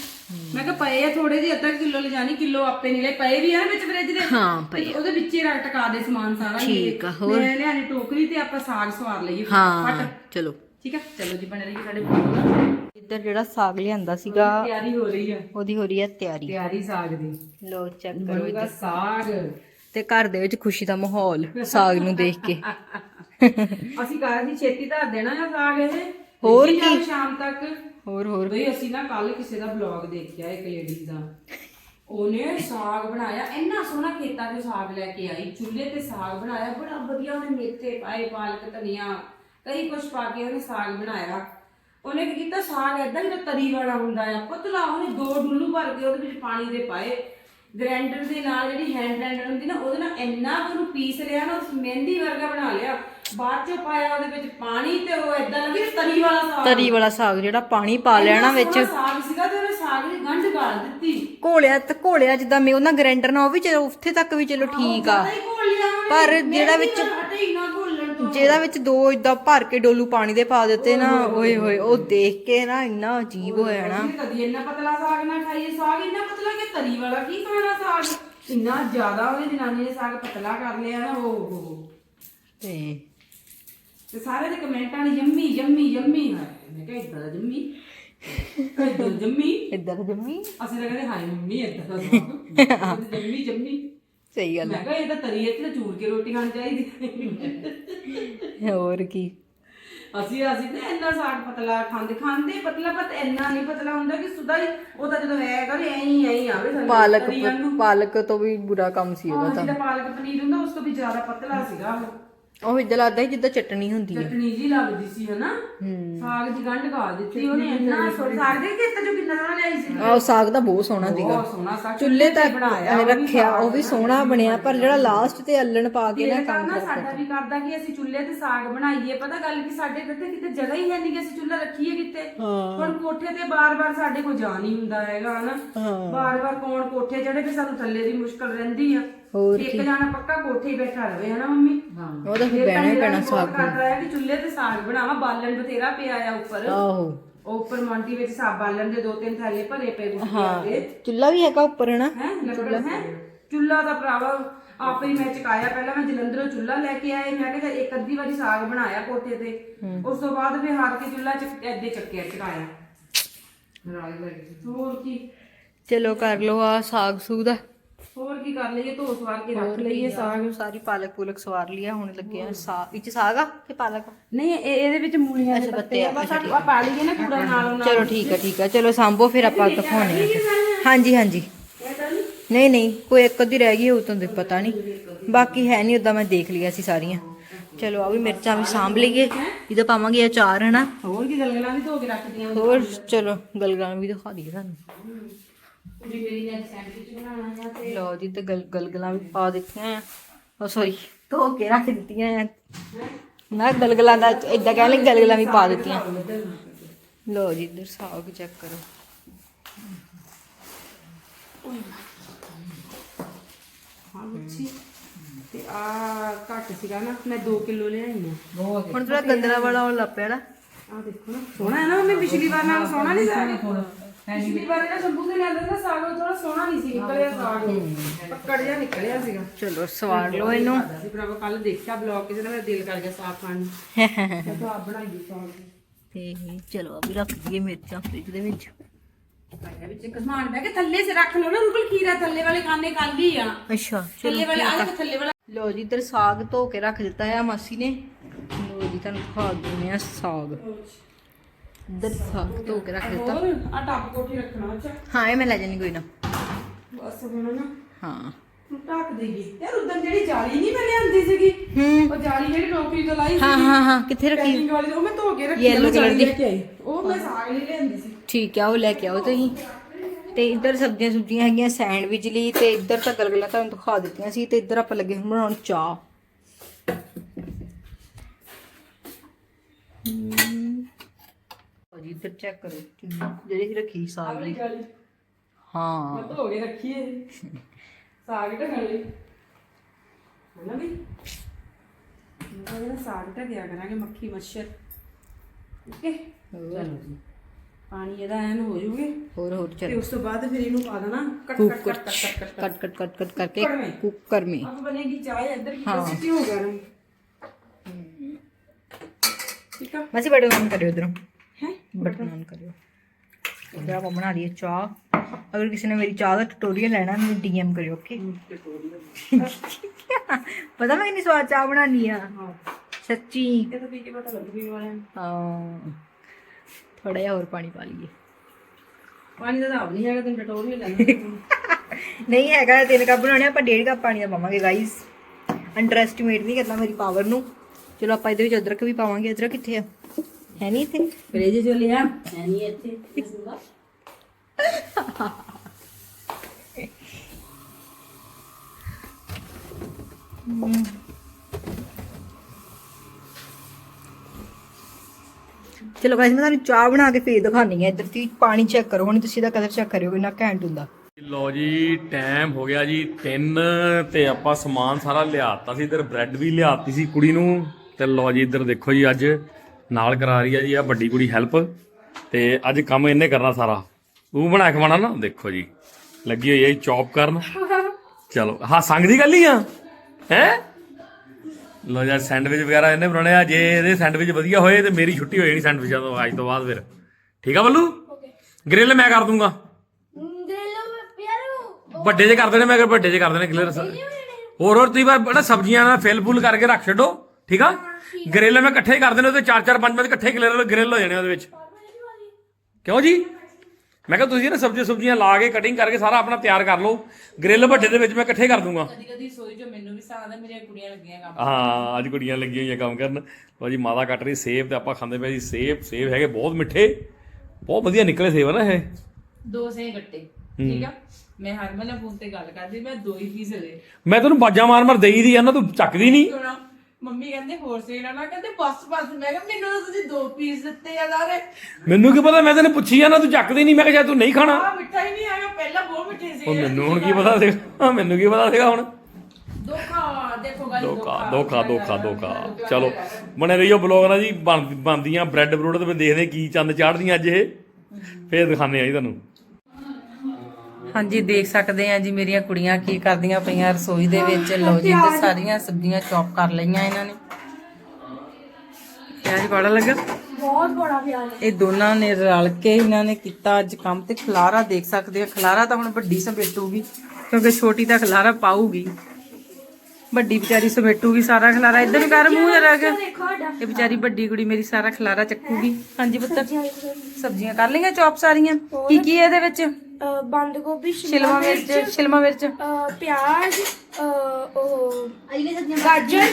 ਮੈਂ ਕਿਹਾ ਪਏ ਆ ਥੋੜੇ ਜਿਹੇ ਅੱਧਾ ਕਿਲੋ ਲਿਜਾਣੀ ਕਿਲੋ ਆਪੇ ਨਹੀਂ ਲੈ ਪਏ ਵੀ ਆ ਨਾ ਵਿੱਚ ਫ੍ਰਿਜ ਦੇ। ਹਾਂ ਪਏ ਤੇ ਉਹਦੇ ਵਿੱਚ ਹੀ ਰੱਖ ਟਕਾ ਦੇ ਸਮਾਨ ਸਾਰਾ ਹੀ। ਠੀਕ ਆ, ਹੋਰ? ਮੈਂ ਲਿਆਣੀ ਟੋਕਰੀ ਤੇ ਆਪਾਂ ਸਾਗ ਸਵਾਰ ਲਈਏ ਹਾਂ ਚਲੋ। ਠੀਕ ਆ? ਚਲੋ ਜੀ ਬਣੇ ਰਹੀ ਸਾਡੇ ਬਲੌਗ ਇੱਧਰ ਜਿਹੜਾ ਸਾਗ ਲਿਆਂਦਾ ਸੀਗਾ ਤਿਆਰੀ ਹੋ ਰਹੀ ਆ। ਉਹਦੀ ਹੋ ਰਹੀ ਹੈ ਤਿਆਰੀ। ਤਿਆਰੀ ਸਾਗ ਦੀ। ਲੋ ਚੈੱਕ ਕਰੋ ਬਣੂਗਾ ਸਾਗ। ਤੇ ਘਰ ਦੇ ਵਿੱਚ ਖੁਸ਼ੀ ਦਾ ਮਾਹੌਲ ਸਾਗ ਨੂੰ ਦੇਖ ਕੇ। ਅਸੀਂ ਘਰ ਦੀ ਛੇਤੀ ਧਰ ਦੇਣਾ ਆ ਸਾਗ ਇਹ। ਹੋਰ ਕੀ? ਸ਼ਾਮ ਤੱਕ। ਹੋਰ ਹੋਰ ਬਈ ਅਸੀਂ ਨਾ ਕੱਲ ਕਿਸੇ ਦਾ ਬਲੌਗ ਦੇਖਿਆ ਇੱਕ ਲੇਡੀ ਦਾ। ਉਹਨੇ ਸਾਗ ਬਣਾਇਆ ਇੰਨਾ ਸੋਹਣਾ ਖੇਤਾਂ 'ਚੋਂ ਸਾਗ ਲੈ ਕੇ ਆਈ ਚੁੱਲ੍ਹੇ ਤੇ ਸਾਗ ਬਣਾਇਆ ਬੜਾ ਵਧੀਆ ਉਹਨੇ ਮੇਥੇ ਪਾਏ ਪਾਲਕ ਧਨੀਆ ਕਈ ਕੁਛ ਪਾ ਕੇ ਉਹਨੇ ਸਾਗ ਬਣਾਇਆ। ਉਹਨੇ ਕੀ ਕੀਤਾ ਸਾਗ ਏਦਾਂ ਜਿਹੜਾ ਤਰੀ ਵਾਲਾ ਹੁੰਦਾ ਆ ਪਤਲਾ ਉਹਨੇ ਦੋ ਡੁੱਲੂ ਭਰ ਕੇ ਉਹਦੇ ਵਿੱਚ ਪਾਣੀ ਦੇ ਪਾਏ। ਗ੍ਰਾਈਂਡਰ ਦੇ ਨਾਲ ਜਿਹੜੀ ਹੈਂਡ ਗ੍ਰਾਈਂਡਰ ਹੁੰਦੀ ਨਾ ਉਹਦੇ ਨਾਲ ਇੰਨਾ ਉਹਨੂੰ ਪੀਸ ਲਿਆ ਨਾ ਉਸ ਮਹਿੰਦੀ ਵਰਗਾ ਬਣਾ ਲਿਆ। ਬਾਅਦ ਚੋਂ ਪਾਇਆ ਉਹਦੇ ਵਿੱਚ ਪਾਣੀ ਤੇ ਉਹ ਏਦਾਂ ਲੱਗੇ ਤਰੀ ਵਾਲਾ ਸਾਗ। ਤਰੀ ਵਾਲਾ ਸਾਗ ਜਿਹੜਾ ਪਾਣੀ ਪਾ ਲਿਆ ਨਾ ਵਿੱਚ। ਇੰਨਾ ਸੋਹਣਾ ਸਾਗ ਸੀਗਾ ਤੇ ਉਹਨੇ ਸਾਗ ਦੀ ਗੰਢ ਗਾਲ ਦਿੱਤੀ। ਘੋਲਿਆ ਤੇ ਘੋਲਿਆ ਜਿੱਦਾਂ ਮੈਂ ਉਹਨਾਂ ਗ੍ਰਾਈਂਡਰ ਨਾਲ ਉਹ ਵੀ ਚਲੋ ਉੱਥੇ ਤੱਕ ਵੀ ਚਲੋ ਠੀਕ ਆ। ਨਹੀਂ ਘੋਲ ਲਿਆ ਉਹਨੇ। ਪਰ ਮੈਂ ਜਿਹੜਾ ਵੀ ਵਿੱਚ- ਹਟੇ ਹੀ ਨਾ ਘੋਲਣ ਤੋਂ। ਜਿਹਦਾ ਵਿੱਚ ਦੋ ਇਦਾਂ ਭਰ ਕੇ ਡੋਲੂ ਪਾਣੀ ਦੇ ਪਾ ਦਿੱਤੇ ਨਾ ਓਏ ਹੋਏ ਉਹ ਦੇਖ ਕੇ ਨਾ ਇੰਨਾ ਅਜੀਬ ਹੋਇਆ ਨਾ। ਅਸੀਂ ਕਦੀ ਇੰਨਾ ਪਤਲਾ ਸਾਗ ਨਾ ਖਾਈਏ। ਸਾਗ ਇੰਨਾ ਪਤਲਾ ਕਿ ਤਰੀ ਵਾਲਾ ਕੀ ਖਾਣਾ ਸਾਗ? ਇੰਨਾ ਜ਼ਿਆਦਾ ਉਹਨੇ ਜਨਾਨੀ ਨੇ ਸਾਗ ਪਤਲਾ ਕਰ ਲਿਆ ਨਾ ਹੋ ਹੋ। ਤੇ ਤੇ ਸਾਰੇ ਦੇ ਕਮੈਂਟਾਂ ਨੇ ਜੰਮੀ ਜੰਮੀ ਜੰਮੀ। ਹੈ ਮੈਂ ਕਿਹਾ ਇਦਾਂ ਦਾ ਜੰਮੀ। ਇਦਾਂ ਜੰਮੀ। ਇੱਧਰ ਜੰਮੀ। ਅਸੀਂ ਤਾਂ ਕਹਿੰਦੇ ਹਾਏ ਮੰਮੀ ਇਦਾਂ ਦਾ ਸਾਗ ਜੰਮੀ ਜੰਮੀ। ਸਹੀ ਗੱਲ ਮੈਂ ਕਿਹਾ ਇਹ ਤਾਂ ਤਰੀ ਇੱਥੇ ਚੂਰ ਕੇ ਰੋਟੀ ਖਾਣੀ ਚਾਹੀਦੀ। ਹੈ। ਹੋਰ ਕੀ? ਅਸੀਂ ਅਸੀਂ ਤੇ ਇੰਨਾ ਸਾਗ ਪਤਲਾ ਖਾਂਦੇ ਖਾਂਦੇ ਪਤਲਾ ਪਤ ਇੰਨਾ ਨਹੀਂ ਪਤਲਾ ਹੁੰਦਾ ਕਿ ਸੁਦਾ ਹੀ ਉਹ ਤਾਂ ਜਦੋਂ ਐ ਕਰੇ ਐਂ ਹੀ ਐਂ ਹੀ ਆਵੇ ਪਾਲਕ ਤਰੀ ਵਾਂਗੂ। ਪਾਲਕ ਤੋਂ ਵੀ ਬੁਰਾ ਕੰਮ ਸੀ ਹਾਂ, ਉਹਦਾ ਜਿਹੜਾ ਪਾਲਕ ਪਨੀਰ ਹੁੰਦਾ ਉਸ ਤੋਂ ਵੀ ਜ਼ਿਆਦਾ ਪਤਲਾ ਸੀਗਾ ਉਹ। ਉਹ ਇਦਾਂ ਲੱਗਦਾ ਸੀ ਜਿੱਦਾਂ ਚਟਣੀ ਹੁੰਦੀ ਹੈ। ਚਟਣੀ ਜੀ ਲੱਗਦੀ ਸੀ ਹਨਾ? ਸਾਗ ਦੀ ਗੰਢ ਗਾ ਦਿੱਤੀ ਉਹਨੇ। ਇੰਨਾ ਸੋਹਣਾ ਸਾਗ ਦੇ ਖੇਤ ਚੋਂ ਕਿੰਨਾ ਸੋਹਣਾ ਲਿਆਈ ਸੀ? ਆਹ ਸਾਗ ਤਾਂ ਬਹੁਤ ਸੋਹਣਾ ਸੀਗਾ। ਬਹੁਤ ਸੋਹਣਾ ਸਾਗ। ਚੁੱਲ੍ਹੇ ਤੇ ਬਣਾਇਆ ਰੱਖਿਆ ਉਹ ਵੀ ਸੋਹਣਾ ਬਣਿਆ ਪਰ ਜਿਹੜਾ ਲਾਸਟ ਤੇ ਅੱਲਣ ਪਾ ਕੇ ਨਾ ਕੰਮ ਕਰਨਾ ਸਾਡਾ ਵੀ ਕਰਦਾ ਕਿ ਅਸੀਂ ਚੁੱਲ੍ਹੇ ਤੇ ਸਾਗ ਬਣਾਈਏ। ਪਤਾ ਗੱਲ ਕਿ ਸਾਡੇ ਕਿਤੇ ਕਿਤੇ ਜਗ੍ਹਾ ਹੀ ਹੈ ਨਹੀਂ ਕਿ ਅਸੀਂ ਚੁੱਲ੍ਹਾ ਰੱਖੀਏ ਕਿਤੇ। ਹੁਣ ਕੋਠੇ ਤੇ ਬਾਰ-ਬਾਰ ਸਾਡੇ ਕੋਲ ਜਾ ਨਹੀਂ ਹੁੰਦਾ ਹੈਗਾ ਹਨਾ? ਬਾਰ-ਬਾਰ ਕੌਣ ਕੋਠੇ ਚੜੇ ਫਿਰ ਸਾਨੂੰ ਥੱਲੇ ਦੀ ਮੁਸ਼ਕਲ ਰਹਿੰਦੀ ਆ। ਹੋਰ ਇੱਕ ਜਾਣਾ ਪੱਕਾ ਕੋਠੇ ਹੀ ਬੈਠਾ ਰਵੇ ਹਨਾ ਮੰਮੀ? ਹਾਂ ਉਹ ਤਾਂ ਫਿਰ ਬਹਿਣਾ ਹੀ ਪੈਣਾ ਸਾਗ ਕਰਦਾ ਹੈ ਕਿ ਚੁੱਲ੍ਹੇ ਤੇ ਸਾਗ ਬਣਾਵਾ ਬਾਲਣ ਬਥੇਰਾ ਪਿਆ ਆ ਉੱਪਰ। ਆਹੋ। ਉਹ ਉੱਪਰ ਮੌਂਟੀ ਵਿੱਚ ਸਾਗ ਬਾਲਣ ਦੇ ਦੋ ਤਿੰਨ ਥੈਲੇ ਭਰੇ ਪਏ ਗੁੱਟੀਆਂ ਦੇ। ਚੁੱਲਾ ਵੀ ਹੈਗਾ ਉੱਪਰ ਹਨਾ? ਹੈ ਲੱਕੜ ਹੈ? ਚੁੱਲਾ ਦਾ ਭਰਾਵਾ ਆਪੇ ਹੀ ਮੈਂ ਚਕਾਇਆ ਪਹਿਲਾਂ ਮੈਂ ਜਲੰਧਰੋਂ ਚੁੱਲਾ ਲੈ ਕੇ ਆਏ ਮੈਂ ਕਿਹਾ ਇੱਕ ਅੱਧੀ ਵਾਰੀ ਸਾਗ ਬਣਾਇਆ ਕੋਠੇ ਤੇ। ਉਸ ਤੋਂ ਬਾਅਦ ਫਿਰ ਹਾਰ ਕੇ ਚੁੱਲਾ ਚ ਐਦੇ ਚੱਕਿਆ ਚਕਾਇਆ ਰਾਲ ਲੱਗ ਹੋਰ ਕੀ? ਚਲੋ ਕਰ ਲਓ ਆ ਸਾਗ ਸੂਗ ਦਾ। ਹੋਰ ਕੀ ਕਰ ਲਈਏ ਧੋ ਸਵਾਰ ਕੇ ਰੱਖ ਲਈਏ ਸਾਗ ਸਾਰੀ ਪਾਲਕ ਪੂਲਕ ਸਵਾਰ ਲਿਆ ਹੁਣ ਲੱਗੇ ਆ ਸਾਗ ਵਿੱਚ ਸਾਗ ਆ ਕਿ ਪਾਲਕ? ਨਹੀਂ ਇਹ ਇਹਦੇ ਵਿੱਚ ਮੂਲੀਆਂ ਦੇ ਪੱਤੇ ਆ। ਬਸ ਆ। ਪਾ ਲਈਏ ਨਾ ਕੂੜਾ ਨਾਲੋਂ ਨਾਲ। ਚਲੋ ਠੀਕ ਆ ਠੀਕ ਆ। ਚਲੋ ਸਾਂਭੋ ਫਿਰ ਆਪਾਂ ਦਿਖਾਉਣੇ ਆ ਹਾਂਜੀ ਹਾਂਜੀ। ਨਹੀਂ ਨਹੀਂ ਕੋਈ ਇੱਕ ਅੱਧੀ ਰਹਿ ਗਈ ਹੋਊ ਤੁਹਾਨੂੰ ਪਤਾ ਨਹੀਂ। ਬਾਕੀ ਹੈ ਨਹੀਂ ਉਦਾਂ ਮੈਂ ਦੇਖ ਲਿਆ ਸੀ ਸਾਰੀਆਂ। ਚਲੋ ਆ ਵੀ ਮਿਰਚਾਂ ਵੀ ਸਾਂਭ ਲਈਏ। ਇਹਦਾ ਪਾਵਾਂਗੇ ਅਚਾਰ ਹਨਾ? ਹੋਰ ਕੀ ਗਲਗਲਾਂ ਵੀ ਧੋ ਕੇ ਰੱਖਦੀਆਂ ਹੋਰ ਚਲੋ ਗਲਗਲਾਂ ਵੀ ਦਿਖਾ ਦਈਏ ਤੁਹਾਨੂੰ। ਕੁੜੀ ਮੇਰੀ ਨੇ ਸੈਂਡਵਿਚ ਬਣਾਉਣਾ ਆ ਤੇ ਲਓ ਜੀ ਤੇ ਗਲ ਗਲਗਲਾਂ ਵੀ ਪਾ ਦਿੱਤੀਆਂ ਆ। ਉਹ ਸੌਰੀ ਧੋ ਕੇ ਰੱਖ ਦਿੱਤੀਆਂ ਆ। ਮੈਂ ਗਲਗਲਾਂ ਦਾ ਇਦਾਂ ਕਹਿ ਲਈ ਗਲਗਲਾਂ ਵੀ ਪਾ ਦਿੱਤੀਆਂ। ਲਓ ਜੀ ਇਧਰ ਸਾਗ ਚੈੱਕ ਕਰੋ। ਹਾਂ ਬੱਚੀ ਤੇ ਆ ਘੱਟ ਸੀਗਾ ਨਾ ਮੈਂ 2 ਕਿਲੋ ਲਿਆਈ ਆ। ਹੁਣ ਥੋੜਾ ਗੰਦਲਾ ਵਾਲਾ ਹੋਣ ਲੱਗ ਪਿਆ ਨਾ। ਆ ਦੇਖੋ ਨਾ ਸੋਹਣਾ ਹੈ ਨਾ ਮੈਂ ਪਿਛਲੀ ਵਾਰ ਨਾਲ ਸੋਹਣਾ ਨਹੀਂ ਸਾਗ ਪਿਛਲੀ ਵਾਰ ਨਾ ਸ਼ੰਭੂ ਦੇ ਨਾਲ ਦਾ ਸਾਗ ਥੋੜਾ ਸੋਹਣਾ ਨਹੀਂ ਸੀ ਨਿਕਲਿਆ ਸਾਗ। ਪੱਕੜ ਜਿਹਾ ਨਿਕਲਿਆ ਸੀਗਾ। ਚਲੋ ਸਵਾਰ ਲਓ ਇਹਨੂੰ। ਅਸੀਂ ਭਰਾਵਾ ਕੱਲ ਦੇਖਿਆ ਬਲੌਗ ਕਿਸੇ ਦਾ ਮੇਰਾ ਦਿਲ ਕਰ ਗਿਆ ਸਾਗ ਖਾਣ ਨੂੰ। ਤਾਂ ਆਪ ਬਣਾਈ ਸਾਗ। ਤੇ ਚਲੋ ਅਭੀ ਰੱਖ ਦਈਏ ਮਿਰਚਾਂ ਫ੍ਰਿਜ ਦੇ ਵਿੱਚ। ਵਿੱਚ ਇੱਕ ਸਮਾਨ ਬੈ ਕੇ ਥੱਲੇ ਸੇ ਰੱਖ ਲਓ ਨਾ ਰੁਕਲ ਖੀਰਾ ਥੱਲੇ ਵਾਲੇ ਕੱਲ ਹੀ ਆ। ਅੱਛਾ ਥੱਲੇ ਵਾਲੇ ਆ। ਦੇਖੋ ਥੱਲੇ ਵਾਲਾ। ਲਓ ਜੀ ਇਧਰ ਸਾਗ ਧੋ ਕੇ ਰੱਖ ਦਿੱਤਾ ਹੈ ਮਾਸੀ ਨੇ। ਲਓ ਜੀ ਤੁਹਾਨੂੰ ਆ ਸਾਗ। ਸਾਗ ਧੋ ਕੇ ਰੱਖ ਦਿੱਤਾ। ਹੋਰ ਆ ਟੱਪ ਕੋਠੀ ਰੱਖਣਾ ਅੱਛਾ ਹਾਂ ਇਹ ਮੈਂ ਲੈ ਜਾਣੀ ਕੋਈ ਨਾ। ਬਸ ਹੁਣ ਨਾ। ਹਾਂ। ਢੱਕ ਦੇਗੀ ਯਾਰ ਉਦੋਂ ਜਿਹੜੀ ਜਾਲੀ ਨਹੀਂ ਮੈਂ ਲਿਆਂਦੀ ਸੀਗੀ ਹੂੰ। ਉਹ ਜਾਲੀ ਜਿਹੜੀ ਟੋਕਰੀ ਤੋਂ ਲਾਈ ਹਾਂ ਸੀਗੀ ਹਾਂ ਹਾਂ ਕਿੱਥੇ ਰੱਖੀ? ਪੈਕਿੰਗ ਵਾਲੀ ਉਹ ਮੈਂ ਧੋ ਕੇ ਰੱਖੀ ਜਾਲੀ color ਦੀ। ਉਹ ਮੈਂ ਸਾਗ ਲਈ ਲਿਆਂਦੀ ਸੀ। ਠੀਕ ਆ ਉਹ ਲੈ ਕੇ ਆਓ ਤੁਸੀਂ। ਤੇ ਇੱਧਰ ਸਬਜ਼ੀਆਂ ਸੁਬਜ਼ੀਆਂ ਹੈਗੀਆਂ ਸੈਂਡਵਿਚ ਲਈ ਤੇ ਇੱਧਰ ਤਾਂ ਗਲਗਲਾਂ ਤੁਹਾਨੂੰ ਦਿਖਾ ਦਿੱਤੀਆਂ ਸੀ ਤੇ ਇੱਧਰ ਆਪਾਂ ਲੱਗੇ ਹੁਣ ਬਣਾਉਣ ਚਾਹ। ਜੀ ਫਿਰ ਚੈੱਕ ਕਰੋ। ਜਿਹੜੀ ਅਸੀਂ ਰੱਖੀ ਸਾਗ ਵਾਲੀ ਹਾਂ। ਮੈਂ ਧੋ ਕੇ ਰੱਖੀ ਹੈ ਸਾਗ ਢੱਕਣ ਲਈ। ਨਾ ਵੀ? ਇਹਦਾ ਸਾਗ ਢੱਕਿਆ ਕਰਾਂਗੇ ਮੱਖੀ ਮੱਛਰ। ਠੀਕ ਹੈ? ਪਾਣੀ ਇਹਦਾ ਐਨ ਹੋ ਜੂਗੇ ਹੋਰ ਹੋਰ ਚਲ। ਤੇ ਉਸ ਤੋਂ ਬਾਅਦ ਫਿਰ ਇਹਨੂੰ ਪਾ ਦੇਣਾ ਕੱਟ ਕੱਟ ਕੱਟ ਕੱਟ ਕੱਟ ਚਾਹ ਇੱਧਰ ਕੀ ਗਰਮ। ਕਰਿਓ ਬਟਨ ਆਨ ਕਰਿਓ। ਉਹਦੇ ਆਪਾਂ ਬਣਾ ਲਈਏ ਚਾਹ। ਅਗਰ ਕਿਸੇ ਨੇ ਮੇਰੀ ਚਾਹ ਦਾ ਟਿਊਟੋਰੀਅਲ ਲੈਣਾ ਮੈਨੂੰ ਡੀਐਮ ਕਰਿਓ ਓਕੇ <laughs> ਪਤਾ ਮੈਂ ਕਿੰਨੀ ਸਵਾਦ ਚਾਹ ਬਣਾਉਣੀ ਆ? ਸੱਚੀ। ਥੋੜਾ ਜਿਹਾ ਹੋਰ ਪਾਣੀ ਪਾ ਲਈਏ। ਪਾਣੀ ਦਾ ਨਹੀਂ ਹੈਗਾ ਤੈਨੂੰ ਟਿਊਟੋਰੀਅਲ ਲੈਣਾ <laughs> ਨਹੀਂ ਹੈਗਾ ਤਿੰਨ ਕੱਪ ਬਣਾਉਣੇ ਆਪਾਂ ਡੇਢ ਕੱਪ ਪਾਣੀ ਦਾ ਪਾਵਾਂਗੇ ਗਾਈਸ ਅੰਡਰ ਐਸਟੀਮੇਟ ਨਹੀਂ ਕਰਨਾ ਮੇਰੀ ਪਾਵਰ ਨੂੰ। ਚਲੋ ਆਪਾਂ ਇਹਦੇ ਵਿੱਚ ਅਦਰਕ ਵੀ ਪਾਵਾਂਗੇ। ਅਦਰਕ ਕਿੱਥੇ ਆ? ਫ੍ਰਿਜ ਚਲੋ ਗਾਇਸ ਮੈਂ ਤੁਹਾਨੂੰ ਚਾਹ ਬਣਾ ਕੇ ਫੇਰ ਦਿਖਾਣੀ ਹੈ। ਇੱਧਰ ਤੁਸੀਂ ਪਾਣੀ ਚੈੱਕ ਕਰੋ। ਹੁਣ ਤੁਸੀਂ ਦਾ ਕਲਰ ਚੈੱਕ ਕਰਿਓ ਕਿੰਨਾ ਘੈਂਟ ਹੁੰਦਾ। ਲੋ ਜੀ ਟਾਈਮ ਹੋ ਗਿਆ ਜੀ 3 ਤੇ ਆਪਾਂ ਸਮਾਨ ਸਾਰਾ ਲਿਆਤਾ ਸੀ। ਇਧਰ ਬ੍ਰੈਡ ਵੀ ਲਿਆਤੀ ਸੀ ਕੁੜੀ ਨੂੰ। ਤੇ ਲੋ ਜੀ ਇੱਧਰ ਦੇਖੋ ਜੀ ਅੱਜ ਨਾਲ ਕਰਾ ਰਹੀ ਆ ਜੀ ਆ ਵੱਡੀ ਕੁੜੀ ਹੈਲਪ। ਤੇ ਅੱਜ ਕੰਮ ਇਹਨੇ ਕਰਨਾ ਸਾਰਾ। ਤੂੰ ਬਣਾ ਕੇ ਖਾਣਾ ਨਾ ਦੇਖੋ ਜੀ। ਲੱਗੀ ਹੋਈ ਹੈ ਚੌਪ ਕਰਨ। ਚਲੋ ਹਾਂ ਸੰਗ ਦੀ ਗੱਲ ਹੀ ਆ। ਹੈ? ਲੋ ਜੀ ਸੈਂਡਵਿਚ ਵਗੈਰਾ ਇਹਨੇ ਬਣਾਉਣੇ ਆ। ਜੇ ਇਹਦੇ ਸੈਂਡਵਿਚ ਵਧੀਆ ਹੋਏ ਤੇ ਮੇਰੀ ਛੁੱਟੀ ਹੋ ਜਾਣੀ ਸੈਂਡਵਿਚਾਂ ਤੋਂ ਅੱਜ ਤੋਂ ਬਾਅਦ ਫਿਰ। ਠੀਕ ਆ ਬੱਲੂ? ਗ੍ਰਿਲ ਮੈਂ ਕਰ ਦੂੰਗਾ। ਵੱਡੇ ਜੇ ਕਰ ਦੇਣੇ ਮੈਂ ਅਗਰ ਵੱਡੇ ਜੇ ਕਰ ਦੇਣੇ ਕਲੀਅਰ ਹੋਰ ਹੋਰ ਤੁਸੀਂ ਬੜਾ ਸਬਜ਼ੀਆਂ ਨਾਲ ਫਿਲ ਫੁੱਲ ਕਰਕੇ ਰੱਖ ਛੱਡੋ। ਠੀਕ ਆ? ਗਰੇਲ ਮੈਂ ਇਕੱਠੇ ਕਰ ਦੇਣੇ ਉਹਦੇ ਚਾਰ ਚਾਰ ਪੰਜ ਪੰਜ ਇਕੱਠੇ ਗਰੇਲ ਹੋ ਜਾਣੇ ਉਹਦੇ ਵਿੱਚ। ਕਿਉਂ ਜੀ? ਮੈਂ ਕਿਹਾ ਤੁਸੀਂ ਨਾ ਸਬਜ਼ੀ ਸਬਜ਼ੀਆਂ ਲਾ ਕੇ ਕਟਿੰਗ ਕਰਕੇ ਸਾਰਾ ਆਪਣਾ ਤਿਆਰ ਕਰ ਲਓ। ਗ੍ਰਿਲ ਵੱਡੇ ਦੇ ਵਿੱਚ ਮੈਂ ਇਕੱਠੇ ਕਰ ਦੂੰਗਾ। ਕੰਮ ਅੱਜ ਕੁੜੀਆਂ ਲੱਗੀਆਂ ਹੋਈਆਂ ਕੰਮ ਕਰਨ। ਲੋ ਜੀ ਮਾਤਾ ਕੱਟ ਰਹੀ ਸੇਬ ਤੇ ਆਪਾਂ ਖਾਂਦੇ ਪਏ ਜੀ ਸੇਬ। ਸੇਬ ਹੈਗੇ ਬਹੁਤ ਮਿੱਠੇ। ਬਹੁਤ ਵਧੀਆ ਨਿਕਲੇ ਸੇਬ ਨਾ ਇਹ। ਦੋ ਸੇਬ ਗੱਟੇ ਠੀਕ ਆ? ਮੈਂ ਹਰਮਨ ਨਾਲ ਫੋਨ ਤੇ ਗੱਲ ਕਰਦੀ ਮੈਂ ਦੋ ਹੀ ਪੀਸ ਲਏ। ਮੈਂ ਤੈਨੂੰ ਬਾਜਾਂ ਮਾਰ ਮਾਰ ਦੇਈ ਦੀ ਆ ਨਾ ਤੂੰ ਚੱਕਦੀ ਨਹੀਂ। ਮੰਮੀ ਕਹਿੰਦੇ ਹੋਰ ਸੇ ਨਾ ਕਹਿੰਦੇ ਬਸ ਬਸ। ਮੈਂ ਕਿਹਾ ਮੈਨੂੰ ਤਾਂ ਤੁਸੀਂ ਦੋ ਪੀਸ ਦਿੱਤੇ ਆ ਸਾਰੇ। ਮੈਨੂੰ ਕੀ ਪਤਾ ਮੈਂ ਤੈਨੂੰ ਪੁੱਛੀ ਆ ਨਾ ਤੂੰ ਚੱਕਦੀ ਨਹੀਂ ਮੈਂ ਕਿਹਾ ਸ਼ਾਇਦ ਤੂੰ ਨਹੀਂ ਖਾਣਾ। ਆ ਮਿੱਠਾ ਹੀ ਨਹੀਂ ਹੈਗਾ ਪਹਿਲਾਂ ਬਹੁਤ ਮਿੱਠੇ ਸੀ। ਉਹ ਮੈਨੂੰ ਹੁਣ ਕੀ ਪਤਾ ਸੀਗਾ? ਮੈਨੂੰ ਕੀ ਪਤਾ ਸੀਗਾ ਹੁਣ? ਧੋਖਾ ਦੇਖੋ ਗਾਇਸ ਧੋਖਾ ਧੋਖਾ। ਧੋਖਾ ਧੋਖਾ ਚਲੋ ਬਣੇ ਰਹੀਓ ਬਲੌਗ ਨਾਲ ਜੀ। ਬਣ- ਬਣਦੀਆਂ ਬ੍ਰੈਡ ਬਰੂਡ ਤੇ ਦੇਖਦੇ ਕੀ ਚੰਦ ਚਾੜਦੀਆਂ ਅੱਜ ਇਹ। ਫੇਰ ਦਿਖਾਣੇ ਆ ਜੀ ਤੁਹਾਨੂੰ। ਹਾਂਜੀ ਦੇਖ ਸਕਦੇ ਆ ਜੀ ਮੇਰੀਆਂ ਕੁੜੀਆਂ ਕੀ ਕਰਦੀਆਂ ਪਈਆਂ ਰਸੋਈ ਦੇ ਵਿੱਚ। ਲਓ ਜੀ ਤੇ ਸਾਰੀਆਂ ਸਬਜ਼ੀਆਂ ਚੌਪ ਕਰ ਲਈਆਂ ਇਹਨਾਂ ਨੇ। ਪਿਆਜ਼ ਬੜਾ ਲੱਗਾ? ਬਹੁਤ ਬੜਾ ਪਿਆਰ ਇਹ ਦੋਨਾਂ ਨੇ ਰਲ ਕੇ ਇਹਨਾਂ ਨੇ ਕੀਤਾ ਅੱਜ ਕੰਮ ਤੇ ਖਲਾਰਾ ਦੇਖ ਸਕਦੇ ਆ ਖਲਾਰਾ ਤਾਂ ਹੁਣ ਵੱਡੀ ਸਮੇਟੂਗੀ ਕਿਉਂਕਿ ਛੋਟੀ ਤਾਂ ਖਲਾਰਾ ਪਾਊਗੀ। ਵੱਡੀ ਵਿਚਾਰੀ ਸਮੇਟੂਗੀ ਸਾਰਾ ਖਲਾਰਾ। ਇੱਧਰ ਨੂੰ ਕਰ ਮੂੰਹ ਜਰਾ ਕੇ ਇਹ ਵਿਚਾਰੀ ਵੱਡੀ ਕੁੜੀ ਮੇਰੀ ਸਾਰਾ ਖਲਾਰਾ ਚੱਕੂਗੀ। ਹਾਂਜੀ ਪੁੱਤਰ ਸਬਜ਼ੀਆਂ ਕਰ ਲਈਆਂ ਚੌਪ ਸਾਰੀਆਂ। ਕੀ ਕੀ ਇਹਦੇ ਵਿੱਚ? ਬੰਦ ਗੋਭੀ ਸ਼ਿਲਮਾ ਮਿਰਚ ਸ਼ਿਲਮਾ ਮਿਰਚ। ਪਿਆਜ਼ ਉਹ ਗਾਜਰ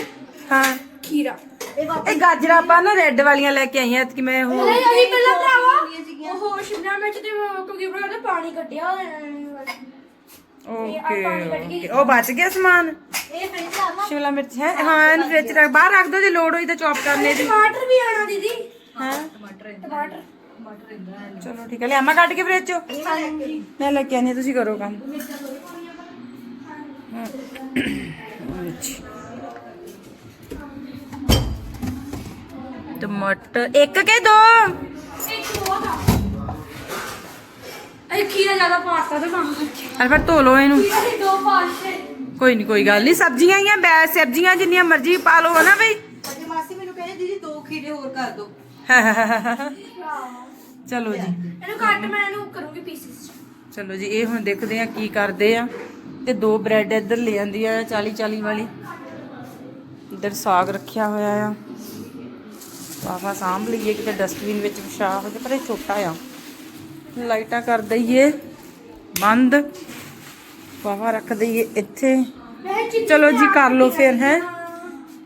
ਹਾਂ। ਖੀਰਾ। ਇਹ ਗਾਜਰਾਂ ਆਪਾਂ ਨਾ ਰੈੱਡ ਵਾਲੀਆਂ ਲੈ ਕੇ ਆਈਆਂ ਕਿ ਮੈਂ ਉਹ ਨਹੀਂ ਅਸੀਂ ਪਹਿਲਾਂ ਭਰਾਵਾ ਉਹ ਸ਼ਿਮਲਾ ਮਿਰਚ ਤੇ ਕੁਕਿੰਬਰ ਦਾ ਪਾਣੀ ਕੱਢਿਆ ਓਕੇ ਓਕੇ। ਉਹ ਬਚ ਗਿਆ ਸਮਾਨ। ਸ਼ਿਮਲਾ ਮਿਰਚ ਹੈ ਹਾਂ ਇਹਨੂੰ ਫ੍ਰਿਜ ਰੱਖ ਬਾਹਰ ਰੱਖ ਦੋ ਜੇ ਲੋੜ ਹੋਈ ਤਾਂ ਚੌਪ ਕਰਨੇ ਦੀ। ਟਮਾਟਰ ਵੀ ਆਣਾ ਦੀਦੀ। ਹਾਂ। ਟਮਾਟਰ। ਚਲੋ ਠੀਕ ਹੈ ਲਿਆਮਾ ਕੱਢ ਕੇ ਫ੍ਰਿਜ ਚੋਂ। ਮੈਂ ਲੈ ਕੇ ਆਨੀ ਤੁਸੀਂ ਕਰੋ ਕੰਮ। ਟਮਾਟਰ ਇੱਕ ਕੇ ਦੋ? ਇਹ ਖੀਰਾ ਜ਼ਿਆਦਾ ਪਾਸਤਾ ਤੇ ਕੰਮ ਅਰੇ ਫਿਰ ਧੋ ਲਓ ਇਹਨੂੰ। ਦੋ ਕੋਈ ਨਹੀਂ ਕੋਈ ਗੱਲ ਨਹੀਂ ਸਬਜ਼ੀਆਂ ਹੀ ਆ ਬੈ ਸਬਜ਼ੀਆਂ ਜਿੰਨੀਆਂ ਮਰਜ਼ੀ ਪਾ ਲਓ ਹਨਾ ਬਈ। ਅਜੇ ਮਾਸੀ ਮੈਨੂੰ ਕਹਿੰਦੇ ਦੀਦੀ ਦੋ ਖੀਰੇ ਹੋਰ ਕਰ ਦੋ <laughs> ਚਲੋ ਜੀ। ਇਹਨੂੰ ਕੱਟ ਮੈਂ ਇਹਨੂੰ ਕਰੂੰਗੀ ਪੀਸਿਸ ਚਲੋ ਜੀ ਇਹ ਹੁਣ ਦੇਖਦੇ ਆ ਕੀ ਕਰਦੇ ਆ। ਤੇ ਦੋ ਬ੍ਰੈਡ ਇੱਧਰ ਲੈ ਆਂਦੀ ਆ 40 40 ਵਾਲੀ। ਇੱਧਰ ਸਾਗ ਰੱਖਿਆ ਹੋਇਆ ਆ। ਪਾਪਾ ਸਾਂਭ ਲਈਏ ਕਿਤੇ ਡਸਟਬਿਨ ਵਿੱਚ ਵਿਛਾ ਹੋ ਜਾ ਪਰ ਇਹ ਛੋਟਾ ਆ। ਲਾਈਟਾਂ ਕਰ ਦਈਏ ਬੰਦ। ਪਾਪਾ ਰੱਖ ਦਈਏ ਇੱਥੇ। ਚਲੋ ਜੀ ਕਰ ਲਓ ਫਿਰ ਹੈ।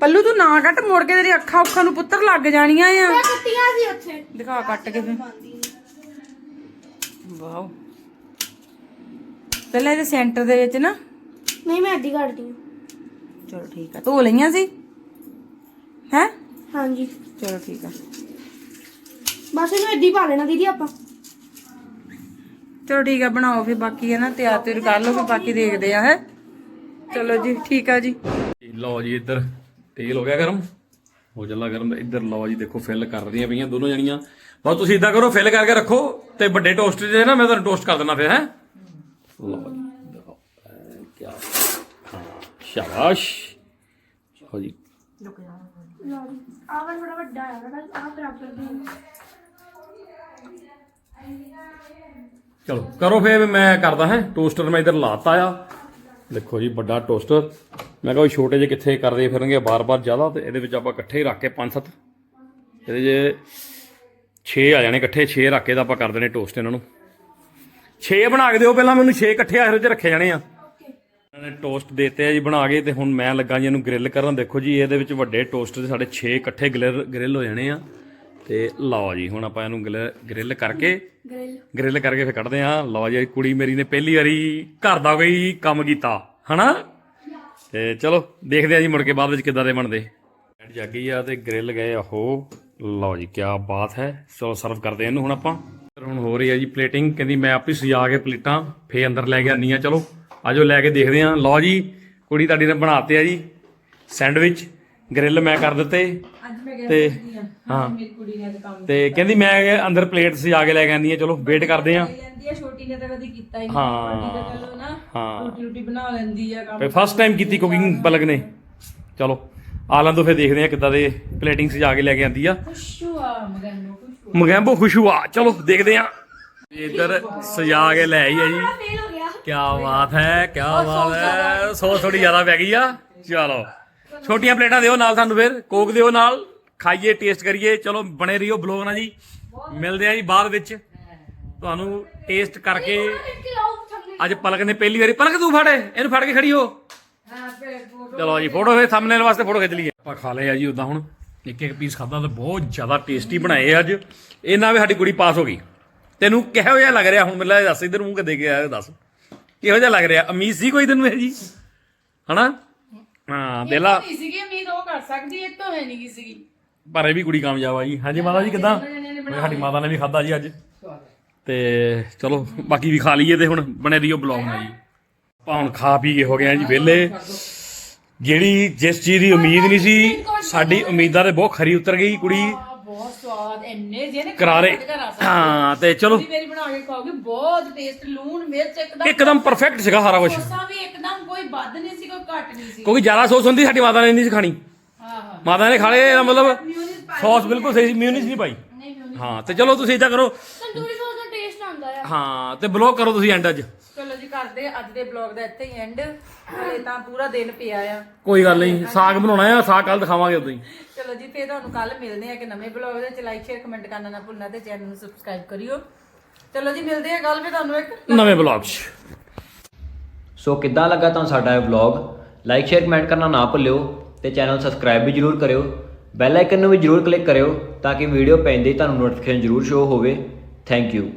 ਪੱਲੂ ਤੂੰ ਨਾ ਕੱਟ ਮੋੜ ਕੇ ਤੇਰੀ ਅੱਖਾਂ ਉੱਖਾਂ ਨੂੰ ਪੁੱਤਰ ਲੱਗ ਜਾਣੀਆਂ ਆ। ਮੈਂ ਕੱਟੀਆਂ ਸੀ ਉੱਥੇ। ਦਿਖਾ ਕੱਟ ਕੇ ਫਿਰ। ਵਾਓ। ਪਹਿਲਾਂ ਇਹਦੇ ਸੈਂਟਰ ਦੇ ਵਿੱਚ ਨਾ। ਨਹੀਂ ਮੈਂ ਅੱਧੀ ਕੱਟਦੀ ਹਾਂ। ਚਲੋ ਠੀਕ ਆ ਧੋ ਲਈਆਂ ਸੀ? ਹੈ? ਹਾਂਜੀ। ਚਲੋ ਠੀਕ ਆ। ਬਸ ਇਹਨੂੰ ਹੀ ਪਾ ਲੈਣਾ ਦੀਦੀ ਆਪਾਂ। ਚਲੋ ਠੀਕ ਆ ਬਣਾਓ ਫਿਰ ਬਾਕੀ ਹੈ ਨਾ ਤਿਆਰ ਤਿਆਰ ਕਰ ਲਓ ਫਿਰ ਬਾਕੀ ਦੇਖਦੇ ਆ ਹੈ? ਚਲੋ ਜੀ ਠੀਕ ਆ ਜੀ। ਲਓ ਜੀ ਇੱਧਰ ਤੇਲ ਹੋ ਗਿਆ ਗਰਮ। ਹੋ ਚੱਲਾ ਗਰਮ ਇੱਧਰ ਲਓ ਜੀ ਦੇਖੋ ਫਿਲ ਕਰ ਰਹੀਆਂ ਪਈਆਂ ਦੋਨੋਂ ਜਣੀਆਂ। ਬਸ ਤੁਸੀਂ ਇਦਾਂ ਕਰੋ ਫਿਲ ਕਰਕੇ ਰੱਖੋ। ਤੇ ਵੱਡੇ ਟੋਸਟ ਜੇ ਨਾ ਮੈਂ ਤੁਹਾਨੂੰ ਟੋਸਟ ਕਰ ਦਿੰਦਾ ਫਿਰ ਹੈ? ਲਓ ਜੀ ਦੇਖੋ ਕੀ ਹਾਂ ਸ਼ਾਬਾਸ਼ ਹੋ ਜੀ ਆਹ ਵਾਲਾ ਥੋੜਾ ਵੱਡਾ ਆ ਨਾ ਆਹ ਬਰਾਬਰ ਦੇ ਚਲੋ ਕਰੋ ਫਿਰ ਮੈਂ ਕਰਦਾ ਹਾਂ? ਟੋਸਟਰ ਮੈਂ ਇੱਧਰ ਲਾਤਾ ਆ। ਦੇਖੋ ਜੀ ਵੱਡਾ ਟੋਸਟਰ ਮੈਂ ਕਿਹਾ ਛੋਟੇ ਜਿਹੇ ਕਿੱਥੇ ਕਰਦੇ ਫਿਰਨਗੇ ਬਾਰ-ਬਾਰ ਜ਼ਿਆਦਾ ਤੇ ਇਹਦੇ ਵਿੱਚ ਆਪਾਂ ਇਕੱਠੇ ਹੀ ਰੱਖ ਕੇ ਪੰਜ ਸੱਤ ਇਹਦੇ ਜੇ 6 ਆ ਜਾਣੇ ਇਕੱਠੇ 6 ਰੱਖ ਕੇ ਤਾਂ ਆਪਾਂ ਕਰ ਦੇਣੇ ਟੋਸਟ ਇਹਨਾਂ ਨੂੰ। 6 ਬਣਾ ਕੇ ਦਿਓ ਪਹਿਲਾਂ ਮੈਨੂੰ 6 ਇਕੱਠੇ ਇਹੋ ਜਿਹੇ ਰੱਖੇ ਜਾਣੇ ਆ। ਇਹਨਾਂ ਨੇ ਟੋਸਟ ਦਿੱਤੇ ਆ ਜੀ ਬਣਾ ਕੇ ਤੇ ਹੁਣ ਮੈਂ ਲੱਗਾ ਜੀ ਇਹਨੂੰ ਗ੍ਰਿਲ ਕਰਨ। ਦੇਖੋ ਜੀ ਇਹਦੇ ਵਿੱਚ ਵੱਡੇ ਟੋਸਟ ਦੇ ਸਾਡੇ 6 ਇਕੱਠੇ ਗ੍ਰਿਲ ਗ੍ਰਿਲ ਹੋ ਜਾਣੇ ਆ। ਤੇ ਲਓ ਜੀ ਹੁਣ ਆਪਾਂ ਇਹਨੂੰ ਗ੍ਰਿਲ ਕਰਕੇ ਗ੍ਰਿਲ ਗ੍ਰਿਲ ਕਰਕੇ ਫਿਰ ਕੱਢਦੇ ਆ। ਲਓ ਜੀ ਕੁੜੀ ਮੇਰੀ ਨੇ ਪਹਿਲੀ ਵਾਰੀ ਘਰ ਦਾ ਕੋਈ ਕੰਮ ਕੀਤਾ ਹਨਾ? ਤੇ ਚਲੋ ਦੇਖਦੇ ਆ ਜੀ ਮੁੜ ਕੇ ਬਾਅਦ ਵਿੱਚ ਕਿੱਦਾਂ ਦੇ ਬਣਦੇ। ਜਾਗੀ ਆ ਤੇ ਗ੍ਰਿਲ ਗਏ ਉਹ। ਲਓ ਜੀ ਕੀ ਬਾਤ ਹੈ। ਚਲੋ ਸਰਵ ਕਰਦੇ ਇਹਨੂੰ ਹੁਣ ਆਪਾਂ। ਫਿਰ ਹੁਣ ਹੋ ਰਹੀ ਆ ਜੀ ਪਲੇਟਿੰਗ ਕਹਿੰਦੀ ਮੈਂ ਆਪੇ ਸਜਾ ਕੇ ਪਲੇਟਾਂ ਫੇ ਅੰਦਰ ਲੈ ਕੇ ਆਨੀ ਆ ਚਲੋ ਆਜੋ ਲੈ ਕੇ ਦੇਖਦੇ ਆ ਲਓ ਜੀ ਕੁੜੀ ਤੁਹਾਡੀ ਨੇ ਬਣਾਤੇ ਆ ਜੀ ਸੈਂਡਵਿਚ ਗ੍ਰਿਲ ਮੈਂ ਕਰ ਦਿੱਤੇ। ਤੇ ਹਾਂ ਮੇਰੀ ਕੁੜੀ ਨੇ ਤਾਂ ਕੰਮ ਤੇ ਕਹਿੰਦੀ ਮੈਂ ਅੰਦਰ ਪਲੇਟ ਸਜਾ ਕੇ ਲੈ ਕੇ ਆਨੀ ਆ ਚਲੋ ਵੇਟ ਕਰਦੇ ਆ ਲੈਂਦੀ ਆ ਛੋਟੀ ਨੇ ਤਾਂ ਕਦੀ ਕੀਤਾ ਹੀ ਨਹੀਂ। ਹਾਂ। ਵੱਡੀ ਤਾਂ ਚਲੋ ਨਾ ਹਾਂ। ਰੋਟੀ ਰੋਟੀ ਬਣਾ ਲੈਂਦੀ ਆ ਕੰਮ ਫਸਟ ਟਾਈਮ ਕੀਤੀ ਕੁਕਿੰਗ ਪਲਕ ਨੇ। ਚਲੋ। ਆਲਾਂ ਤੋਂ ਫੇ ਦੇਖਦੇ ਆ ਕਿੱਦਾਂ ਦੇ ਪਲੇਟਿੰਗ ਸਜਾ ਕੇ ਲੈ ਕੇ ਆਂਦੀ ਆ। ਮਗੈਂਬੋ ਖੁਸ਼ੂ ਆ ਚਲੋ ਦੇਖਦੇ ਆ ਇੱਧਰ ਸਜਾ ਕੇ ਲੈ ਆਈ ਆ ਜੀ। ਕੀ ਬਾਤ ਹੈ ਕੀ ਬਾਤ ਹੈ। ਸੌ ਥੋੜੀ ਜ਼ਿਆਦਾ ਪੈ ਗਈ ਆ। ਚਲੋ। ਛੋਟੀਆਂ ਪਲੇਟਾਂ ਦਿਓ ਨਾਲ ਸਾਨੂੰ ਫਿਰ। ਕੋਕ ਦਿਓ ਨਾਲ। ਖਾਈਏ ਟੇਸਟ ਕਰੀਏ। ਚਲੋ ਬਣੇ ਰਹੀਓ ਬਲੌਗ ਨਾਲ ਜੀ। ਮਿਲਦੇ ਆ ਜੀ ਬਾਅਦ ਵਿੱਚ। ਤੁਹਾਨੂੰ ਟੇਸਟ ਕਰਕੇ ਅੱਜ ਪਲਕ ਨੇ ਪਹਿਲੀ ਵਾਰੀ। ਪਲਕ ਤੂੰ ਫੜ। ਇਹਨੂੰ ਫੜ ਕੇ ਖੜੀ ਹੋ। ਚਲੋ ਜੀ ਫੋਟੋ ਫੇ ਥੰਬਨੇਲ ਵਾਸਤੇ ਫੋਟੋ ਖਿੱਚ ਲਈਏ। ਆਪਾਂ ਖਾ ਲਏ ਆ ਜੀ ਉਦਾਂ ਹੁਣ। ਇੱਕ ਇੱਕ ਪੀਸ ਖਾਦਾ ਤੇ ਬਹੁਤ ਜ਼ਿਆਦਾ ਟੇਸਟੀ ਬਣਾਏ ਅੱਜ। ਇਹ ਨਾ ਵੀ ਸਾਡੀ ਕੁੜੀ ਪਾਸ ਹੋ ਗਈ। ਤੈਨੂੰ ਕਿਹੋ ਜਿਹਾ ਲੱਗ ਰਿਹਾ ਹੁਣ? ਮੈਨੂੰ ਲੱਗਦਾ ਦੱਸ ਇਧਰ ਮੂੰਹ ਕੇ ਦੇ ਕੇ ਆਇਆ ਦੱਸ। ਕਿਹੋ ਜਿਹਾ ਲੱਗ ਰਿਹਾ? ਉਮੀਦ ਸੀ ਕੋਈ ਤੈਨੂੰ ਇਹ ਜੀ? ਹਨਾ? ਹਾਂ ਦੇਲਾ ਨਹੀਂ ਸੀਗੀ ਉਮੀਦ ਉਹ ਕਰ ਸਕਦੀ ਇਹ ਤੋਂ ਹੈ ਨਹੀਂ ਸੀਗੀ। ਪਰ ਇਹ ਵੀ ਕੁੜੀ ਕਾਮਯਾਬ ਆ ਜੀ। ਹਾਂਜੀ ਮਾਤਾ ਜੀ ਕਿਦਾਂ? ਸਾਡੀ ਮਾਤਾ ਨੇ ਵੀ ਖਾਦਾ ਜੀ ਅੱਜ। ਤੇ ਚਲੋ ਬਾਕੀ ਵੀ ਖਾ ਲਈਏ ਤੇ ਹੁਣ ਬਣੇ ਰਹੀਓ ਬਲੌਗ ਨਾਲ ਜੀ। ਆਪਾਂ ਹੁਣ ਖਾ ਪੀ ਕੇ ਹੋ ਗਏ ਆ ਜੀ ਵਿਹਲੇ। ਜਿਹੜੀ ਜਿਸ ਚੀਜ਼ ਦੀ ਉਮੀਦ ਨਹੀਂ ਸੀ ਸਾਡੀ ਉਮੀਦਾਂ ਤੇ ਬਹੁਤ ਖਰੀ ਉਤਰ ਗਈ ਕੁੜੀ। ਬਹੁਤ ਸਵਾਦ ਇੰਨੇ ਜਿਹਨੇ ਕਰਾਰੇ। ਹਾਂ ਤੇ ਚਲੋ। ਮੇਰੀ ਬਣਾ ਕੇ ਖਾਓਗੇ ਬਹੁਤ ਟੇਸਟ ਲੂਣ ਮਿਰਚ ਇੱਕਦਮ ਇੱਕਦਮ ਪਰਫੈਕਟ ਸੀਗਾ ਸਾਰਾ ਕੁਝ ਸੋਸਾ ਵੀ ਇੱਕਦਮ ਕੋਈ ਵੱਧ ਨਹੀਂ ਸੀ ਕੋਈ ਘੱਟ ਨਹੀਂ ਸੀ। ਕਿਉਂਕਿ ਜ਼ਿਆਦਾ ਸੌਸ ਹੁੰਦੀ ਸਾਡੀ ਮਾਤਾ ਨੇ ਨਹੀਂ ਸੀ ਖਾਣੀ। ਹਾਂ ਹਾਂ। ਮਾਤਾ ਨੇ ਖਾ ਲਏ ਇਹਦਾ ਮਤਲਬ ਸੌਸ ਬਿਲਕੁਲ ਸਹੀ ਸੀ ਮਿਊਨਿਸ ਨਹੀਂ ਪਾਈ। ਹਾਂ ਤੇ ਚਲੋ ਤੁਸੀਂ ਇਦਾਂ ਕਰੋ। ਤੰਦੂਰੀ ਸੌਸ ਦਾ ਟੇਸਟ ਆਉਂਦਾ ਆ। ਹਾਂ ਤੇ ਬਲੌਗ ਕਰੋ ਤੁਸੀਂ ਐਂਡ ਅੱਜ। ਕਰਦੇ ਅੱਜ ਦੇ ਬਲੌਗ ਦਾ ਇੱਥੇ ਹੀ ਐਂਡ ਹਲੇ ਤਾਂ ਪੂਰਾ ਦਿਨ ਪਿਆ ਆ। ਕੋਈ ਗੱਲ ਨਹੀਂ ਸਾਗ ਬਣਾਉਣਾ ਆ ਸਾਗ ਕੱਲ ਦਿਖਾਵਾਂਗੇ ਉਦੋਂ ਹੀ। ਚਲੋ ਜੀ ਫੇਰ ਤੁਹਾਨੂੰ ਕੱਲ ਮਿਲਦੇ ਆ ਕਿ ਨਵੇਂ ਬਲੌਗ ਦੇ ਵਿੱਚ। ਲਾਈਕ ਸ਼ੇਅਰ ਕਮੈਂਟ ਕਰਨਾ ਨਾ ਭੁੱਲਣਾ ਤੇ ਚੈਨਲ ਨੂੰ ਸਬਸਕ੍ਰਾਈਬ ਕਰਿਓ। ਚਲੋ ਜੀ ਮਿਲਦੇ ਆ ਕੱਲ ਫੇਰ ਤੁਹਾਨੂੰ ਇੱਕ ਨਵੇਂ ਬਲੌਗ 'ਚ। ਸੋ ਕਿੱਦਾਂ ਲੱਗਾ ਤੁਹਾਨੂੰ ਸਾਡਾ ਇਹ ਵਲੌਗ ਲਾਈਕ ਸ਼ੇਅਰ ਕਮੈਂਟ ਕਰਨਾ ਨਾ ਭੁੱਲਿਓ ਤੇ ਚੈਨਲ ਸਬਸਕ੍ਰਾਈਬ ਵੀ ਜਰੂਰ ਕਰਿਓ। ਬੈਲ ਆਈਕਨ ਨੂੰ ਵੀ ਜਰੂਰ ਕਲਿੱਕ ਕਰਿਓ ਤਾਂ ਕਿ ਵੀਡੀਓ ਪੈਂਦੇ ਹੀ ਤੁਹਾਨੂੰ ਨੋਟੀਫਿਕੇਸ਼ਨ ਜਰੂਰ ਸ਼ੋ ਹੋਵੇ। Thank you